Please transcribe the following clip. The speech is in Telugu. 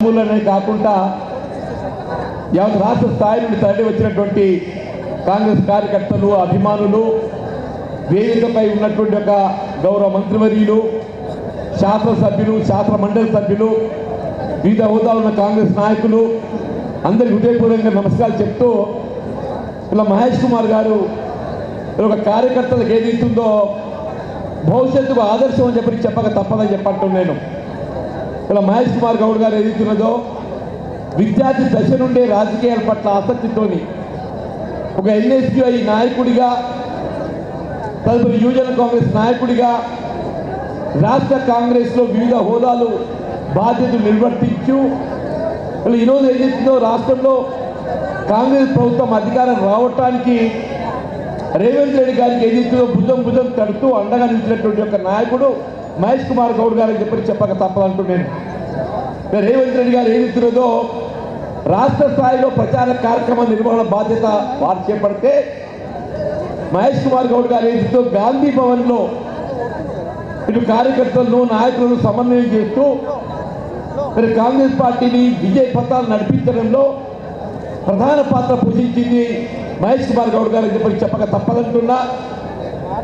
మూలనే కాకుండా యావత్ రాష్ట్ర స్థాయి నుండి తరలి వచ్చినటువంటి కాంగ్రెస్ కార్యకర్తలు అభిమానులు వేదికపై ఉన్నటువంటి ఒక గౌరవ మంత్రివర్యులు శాసనసభ్యులు శాసన మండలి సభ్యులు వివిధ హోదాలు ఉన్న కాంగ్రెస్ నాయకులు అందరికి హృదయపూర్వకంగా నమస్కారాలు చెప్తూ ఇలా మహేష్ కుమార్ గారు ఒక కార్యకర్తలకు ఏదైతుందో భవిష్యత్తుకు ఆదర్శం అని చెప్పి చెప్పక తప్పదని చెప్పట్టు నేను. ఇలా మహేష్ కుమార్ గౌడ్ గారు ఎదుగుతున్నదో విద్యార్థి దశ నుండే రాజకీయాల పట్ల ఆసక్తితోని ఒక ఎన్ఎస్యుఐ నాయకుడిగా తదుపరి యువజన కాంగ్రెస్ నాయకుడిగా రాష్ట్ర కాంగ్రెస్లో వివిధ హోదాలు బాధ్యతలు నిర్వర్తించు. ఇలా ఈరోజు ఏదైతుందో రాష్ట్రంలో కాంగ్రెస్ ప్రభుత్వం అధికారం రావటానికి రేవంత్ రెడ్డి గారికి ఏదైతుందో భుజం భుజం తడుతూ అండగా నిలిచినటువంటి ఒక నాయకుడు మహేష్ కుమార్ గౌడ్ గారికి చెప్పి చెప్పక తప్పదంటూ నేను రేవంత్ రెడ్డి గారు ఏదిస్తున్నదో రాష్ట్ర స్థాయిలో ప్రచార కార్యక్రమ నిర్వహణ బాధ్యత వారు చేపడితే మహేష్ కుమార్ గౌడ్ గారు ఏదిస్తూ గాంధీ భవన్లో ఇటు కార్యకర్తలను నాయకులను సమన్వయం చేస్తూ మరి కాంగ్రెస్ పార్టీని విజయ పథాలు నడిపించడంలో ప్రధాన పాత్ర పోషించింది మహేష్ కుమార్ గౌడ్ గారు చెప్పి చెప్పక తప్పదంటున్నా.